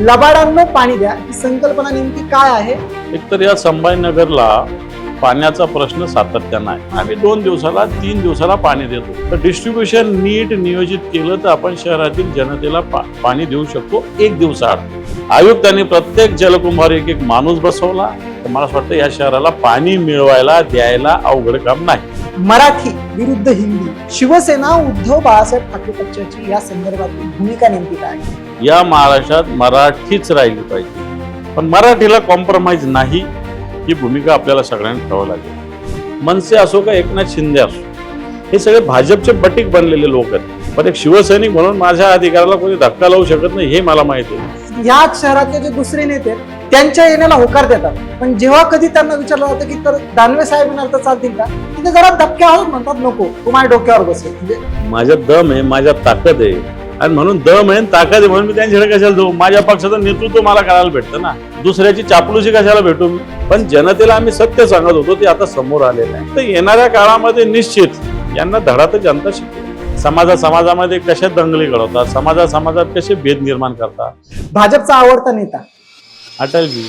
लबाडांना पाणी द्या. ही संकल्पना नेमकी काय आहे? एकतर या संभाजीनगरला पाण्याचा प्रश्न सातत्यानं आहे आम्ही दोन दिवसाला तीन दिवसाला पाणी देतो तर डिस्ट्रीब्युशन नीट नियोजित केलं तर आपण शहरातील जनतेला पा- पाणी देऊ शकतो एक दिवसाआड. आयुक्तांनी प्रत्येक जलकुंभार एक एक माणूस बसवला. तर मला असं वाटतं या शहराला पाणी मिळवायला द्यायला अवघड काम नाही. मराठी विरुद्ध हिंदी. शिवसेना उद्धव बाळासाहेब ठाकरे पक्षाची या संदर्भातली भूमिका नेमकी काय? या महाराष्ट्रात मराठीच राहिली पाहिजे. पण मराठीला कॉम्प्रोमाइज नाही ही भूमिका आपल्याला सगळ्यांना ठेवावं लागेल. मनसे असो का एकनाथ शिंदे असो हे सगळे भाजपचे बटीक बनलेले लोक आहेत. पण एक शिवसैनिक म्हणून माझ्या अधिकाराला कोणी धक्का लावू शकत नाही हे मला माहिती आहे. ह्याच शहरातले जे दुसरे नेते आहेत, त्यांच्या येण्याला होकार देतात. पण जेव्हा कधी त्यांना विचारलं जातं की तर दानवे साहेब येणार तर चालतील का? तिथे जरा धक्क्यावर म्हणतात नको तू माझ्या डोक्यावर बसेल म्हणजे माझ्या दम आहे माझ्या ताकद आहे. आणि म्हणून दम आहे ताकद आहे म्हणून मी त्यांच्याकडे कशाला जाऊ? माझ्या पक्षाचं नेतृत्व मला करायला भेटतं ना. दुसऱ्याची चापलूसी कशाला भेटू मी? पण जनतेला आम्ही सत्य सांगत होतो ते आता समोर आलेलं आहे. तर येणाऱ्या काळामध्ये निश्चित यांना धडा तर जनता शिकते. समाजा समाजामध्ये कशा दंगली घडवतात समाजा समाजात कसे भेद निर्माण करतात? भाजपचा आवडता नेता? अटलजी.